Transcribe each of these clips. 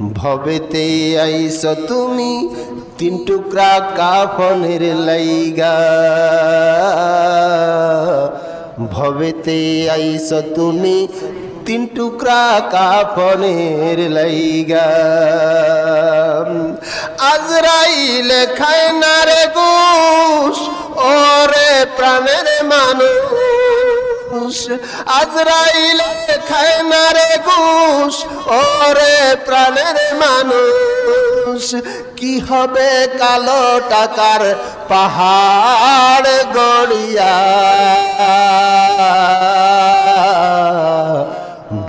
ভবেতে আইস তুমি তিন টুকরা কাফনের লাইগা। ভবেতে আইস তুমি তিন টুকরা কাফনের লাইগা। আজরাইলে খায় না রে গুস ওরে প্রাণের মানুষ। আজরাইলে খায় না রে গুস ওরে প্রাণের মানুষ। কি হবে কালো টাকার পাহাড় গড়িয়া?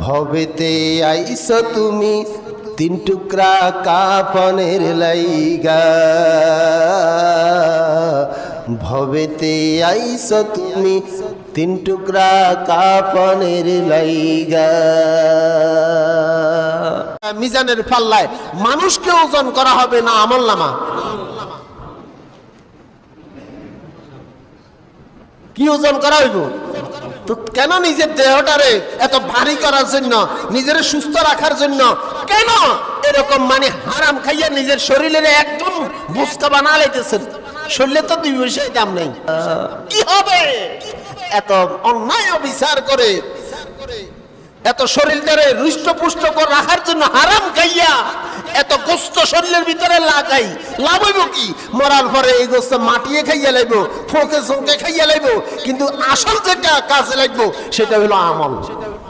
ভবেতে আইস তুমি তিন টুকরা কাপনের লাইগা। ভবেতে আইস তুমি তিন টুকরা কাপনের লাইগা। মিজানের পাল্লায় মানুষকে ওজন করা হবে না আমল নামা। কি ওজন করা হইব? তো কেন নিজের দেহটারে এত ভারী করার জন্য, নিজের সুস্থ রাখার জন্য, কেন? এরকম মানে হারাম খাইয়া নিজের শরীরের একদম বুসকা বানা লাইতেছেন শরীরে তো দুই পয়সাই দাম নেই। কি হবে? এত অন্যায় বিচার করে, এত শরীরটারে হৃষ্টপুষ্ট করে রাখার জন্য হারাম খাইয়া, এত গোস্ত শরীরের ভিতরে লাগাই, লাভ হইব কি? মরার পরে এই গোস্ত মাটিয়ে খাইয়া লাইব, ফোকে চোখে খাইয়া লাইব, কিন্তু আসল যেটা কাজে লাগবো, সেটা হলো আমল।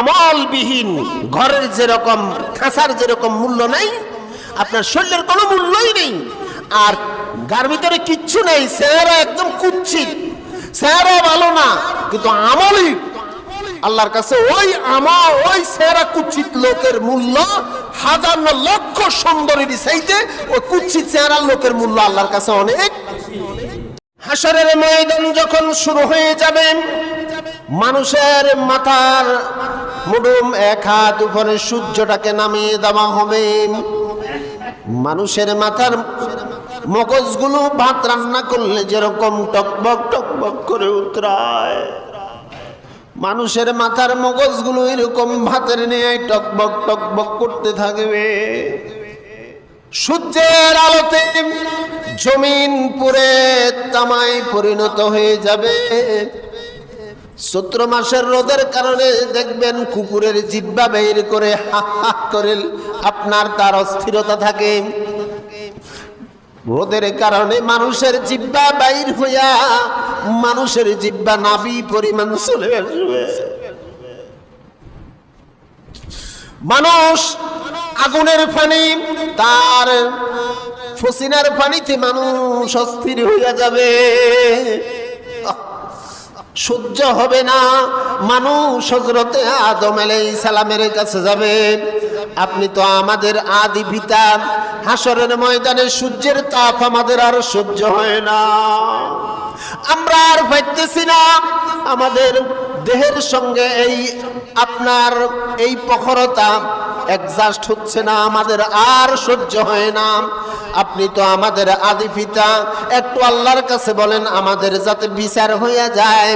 আমলবিহীন, ঘরের যেরকম খাঁচার যেরকম মূল্য নেই, আপনার শরীরের কোনো মূল্যই নেই, আর গার ভিতরে কিচ্ছু নেই, চেহারা একদম কুচ্ছিত, চেহারা ভালো না, কিন্তু আমলই, আল্লাহর কাছে ওই আমা, ওই চেহারা কুচ্ছিত লোকের মূল্য, হাজার লক্ষ সুন্দরী চাইতে ওই কুচ্ছিত চেহারার লোকের মূল্য আল্লাহর কাছে অনেক। হাসরের ময়দান যখন শুরু হয়ে যাবে, মানুষের মাথার মুডুম এক হাত উপরে সূর্যটাকে নামিয়ে দেওয়া হবে। মানুষের মাথার মগজগুলো ভাত রান্না করলে যেরকম টকবক টকবক করে উতরায়। মানুষের মাথার মগজগুলো এরকম ভাতের নিয়ে টকবক টকবক করতে থাকবে। সূর্যের আলোতে জমিন পুরে তামায় পরিণত হয়ে যাবে। চৈত্র মাসের রোদের কারণে দেখবেন কুকুরের জিব্বা বের করে হা হা করে আপনার তার অস্থিরতা থাকে। রোদের কারণে মানুষের জিব্বা বাইর হইয়া মানুষের জিব্বা নাবি পরিমাণ চলে আসবে। মানুষ আগুনের পানি তার ফসিনার পানিতে মানুষ অস্থির হইয়া যাবে। সহ্য হবে না। মানুষ হজরতে আদম আলাই সালামের কাছে যাবেন আপনি তো আমাদের আদি পিতা। হাসরের ময়দানে সূর্যের তাপ আমাদের আর সহ্য হয় না। আমরা আর পাইতেছি না, আমাদের দেহের সঙ্গে এই আপনার এই প্রখরতা অ্যাডজাস্ট হচ্ছে না, আমাদের আর সহ্য হয় না। আপনি তো আমাদের আদি পিতা, একটু আল্লাহর কাছে বলেন, আমাদের যাতে বিচার হইয়া যায়।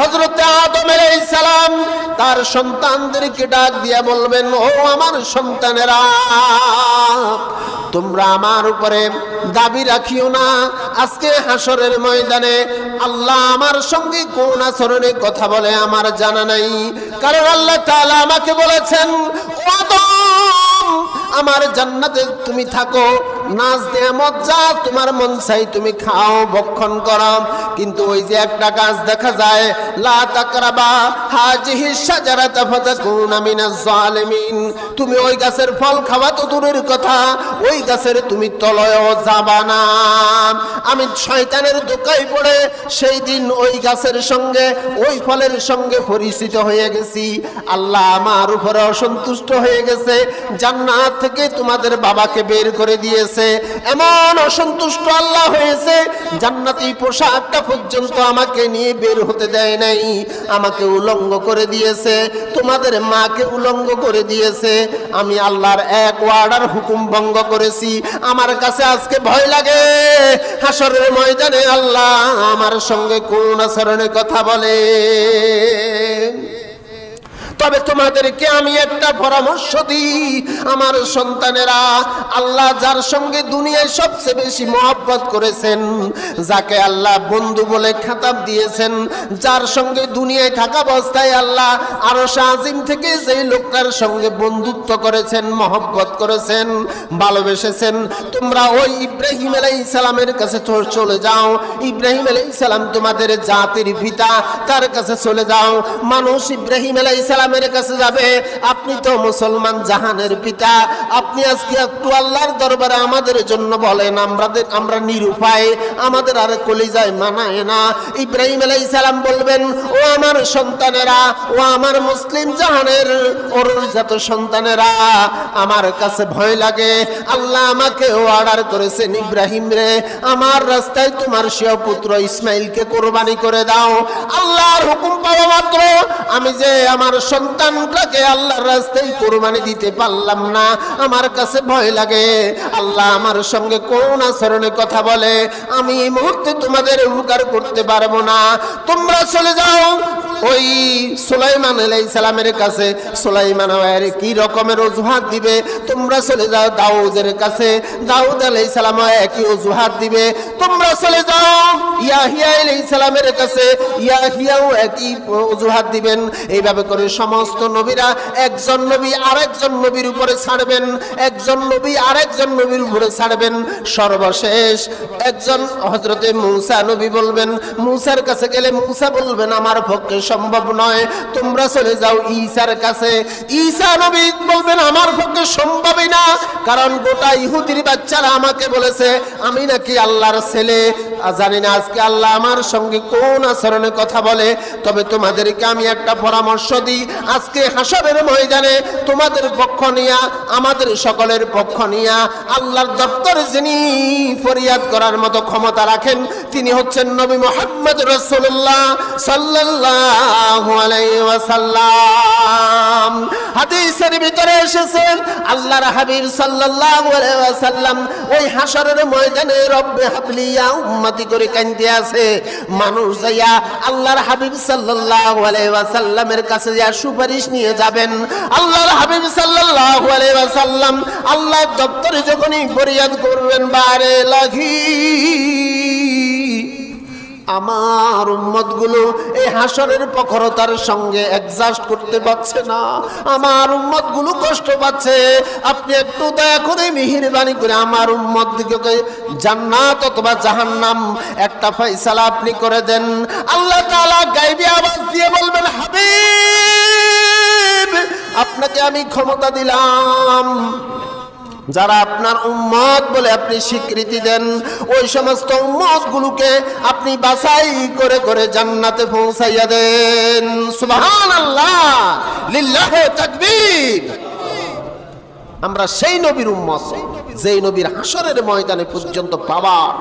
হজরত আদমের সালাম তার সন্তানদেরকে ডাক দিয়া বলবেন, ও আমার সন্তানেরা, তোমরা আমার উপরে দাবি রাখিও না। আজকে হাসরের ময়দানে আল্লাহ আমার সঙ্গে কোন আচরণে কথা বলে আমার জানা নাই। কারণ আল্লাহ তাআলা আমাকে বলেছেন, ও আদম আমার জান্নাতে তুমি থাকো। নাচ দেমত যা তোমার মন চাই তুমি খাও, ভক্ষণ করো। কিন্তু ওই যে একটা গাছ দেখা যায়, লা তাকরাবা, হাজিহি শাজারাতা ফাতাকুনা মিনাজ জালিমিন। তুমি ওই গাছের ফল খাওয়া তো দূরের কথা, ওই গাছের তুমি তলয়ও যাবা না। আমি শয়তানের দোকায় পড়ে সেই দিন ওই গাছের সঙ্গে, ওই ফলের সঙ্গে পরিচিত হয়ে গেছি। আল্লাহ আমার উপরে অসন্তুষ্ট হয়ে গেছে, জান্নাত থেকে তোমাদের বাবাকে বের করে দিয়েছে। এমন অসন্তুষ্ট আল্লাহ হয়েছে, জান্নাতি পোশাকটা পর্যন্ত আমাকে নিয়ে বের হতে দেয় নাই, আমাকে উলঙ্গ করে দিয়েছে, তোমাদের মাকে উলঙ্গ করে দিয়েছে, আমি আল্লাহর এক ওয়ার্ডার হুকুম ভঙ্গ করেছি, আমার কাছে আজকে ভয় লাগে, হাসরের ময়দানে আল্লাহ আমার সঙ্গে কোন আচরণে কথা বলে। তবে তোমাদেরকে আমি একটা পরামর্শ দিই। আমার সন্তানেরা, আল্লাহ যার সঙ্গে দুনিয়ায় সবচেয়ে বেশি মহব্বত করেছেন, যাকে আল্লাহ বন্ধু বলে খেতাব দিয়েছেন, যার সঙ্গে দুনিয়ায় থাকা অবস্থায় আল্লাহ আরও আজিম থেকে যেই লোকটার সঙ্গে বন্ধুত্ব করেছেন, মহব্বত করেছেন, ভালোবেসেছেন, তোমরা ওই ইব্রাহিম আলাই সালামের কাছে চলে যাও। ইব্রাহিম আলাই সালাম তোমাদের জাতির পিতা, তার কাছে চলে যাও। মানুষ ইব্রাহিম আলাই সালামের কাছে যাবে, আপনি তো মুসলমান জাহানের পিতা। আপনি আজকে একটু আল্লাহর দরবারে আমাদের জন্য বলেন আমাদের আমরা নিরুপায়, আমাদের আর কলিজায় মানায় না। ইব্রাহিম আলাই সালাম বলবেন, ও আমার সন্তানেরা, ও আমার মুসলিম জাহানের অরুণজাত সন্তানেরা, আমার কাছে ভয় লাগে। আল্লাহ আমাকে অর্ডার করেছেন, ইব্রাহিম রে, আমার রাস্তায় তোমার শিয় পুত্র ইসমাইলকে কোরবানি করে দাও। আল্লাহর হুকুম পাওয়া মাত্র। আমি যে আমার সন্তানটাকে আল্লাহর রাস্তায় কোরবানি দিতে পারলাম না। আমার কাছে ভয় লাগে। আল্লাহ আমার সঙ্গে কোন আচরণে কথা বলে, আমি এই মুহূর্তে তোমাদের উপকার করতে পারব না। তোমরা চলে যাও ওই সুলাইমান আলাই সালামের কাছে, সুলাইমান কি রকমের অজুহাত দিবে? তোমরা চলে যাও দাউদের কাছে। দাউদ আলাই সালাম একই অজুহাত দিবে। তোমরা চলে যাও ইয়াহিয়া আলাই সালামের কাছে। ইয়াহিয়াও একই অজুহাত দিবেন। এইভাবে করে সমস্ত নবীরা একজন নবী আরেকজন নবীর উপরে ছাড়বেন। একজন নবী আরেকজন নবীর উপরে ছাড়বেন। সর্বশেষ একজন হজরতে মূসা নবী বলবেন, মূসার কাছে গেলে মূসা বলবেন, আমার পক্ষে সম্ভব নয়। তোমরা চলে যাও ঈসার কাছে। ঈসা নবী বলবেন, আমার পক্ষে সম্ভবই না। কারণ গোটা ইহুদির বাচ্চারা আমাকে বলেছে, আমি নাকি আল্লাহর ছেলে। জানি না আজকে আল্লাহ আমার সঙ্গে কোন আচরণে কথা বলে। তবে তোমাদেরকে আমি একটা পরামর্শ দিই। আজকে হাসরের ময়দানে তোমাদের পক্ষ নিয়া, আমাদের সকলের পক্ষ নিয়া, আল্লাহর দপ্তরে যিনি ফরিয়াদ করার মতো ক্ষমতা রাখেন, তিনি হচ্ছেন নবী মোহাম্মদ রসুল্লাহ সাল্লাল্লাহু হাদিসের ভিতরে এসেছেন আল্লাহর হাবিব সাল্লাল্লাহু আলাইহি ওয়াসাল্লাম ওই হাসরের ময়দানে রব্বে হাবলিয়া উম্মতি করে কান্দে আছে। মানুষ যাইয়া আল্লাহর হাবিব সাল্লাল্লাহু আলাইহি ওয়াসাল্লামের কাছে যা সুপারিশ নিয়ে যাবেন। আল্লাহর হাবিব সাল্লাল্লাহু আলাইহি ওয়াসাল্লাম আল্লাহর দপ্তরে যখনই ফরিয়াদ করবেন, বারে লাগি আমার উম্মতগুলো এই হাসরের প্রখরতার সঙ্গে অ্যাডজাস্ট করতে পারছে না। আমার উম্মতগুলো কষ্ট পাচ্ছে। আপনি একটু দয়া করে মিহিরবানি করে আমার উম্মত দিকে জান্নাত অথবা জাহান্নাম একটা ফয়সালা আপনি করে দেন। আল্লাহ তাআলা গাইবি আওয়াজ দিয়ে বলবেন, হাবিব, আপনাকে আমি ক্ষমতা দিলাম। যারা আপনার উম্মত বলে আপনি স্বীকৃতি দেন, ওই সমস্ত উম্মত গুলোকে আপনি বাছাই করে করে জান্নাতে পৌঁছাইয়া দেন। সুবহান আল্লাহ লিল্লাহ তাকবীর। আমরা সেই নবীর উম্মত, যেই নবীর হাসরের ময়দানে পর্যন্ত পাওয়ার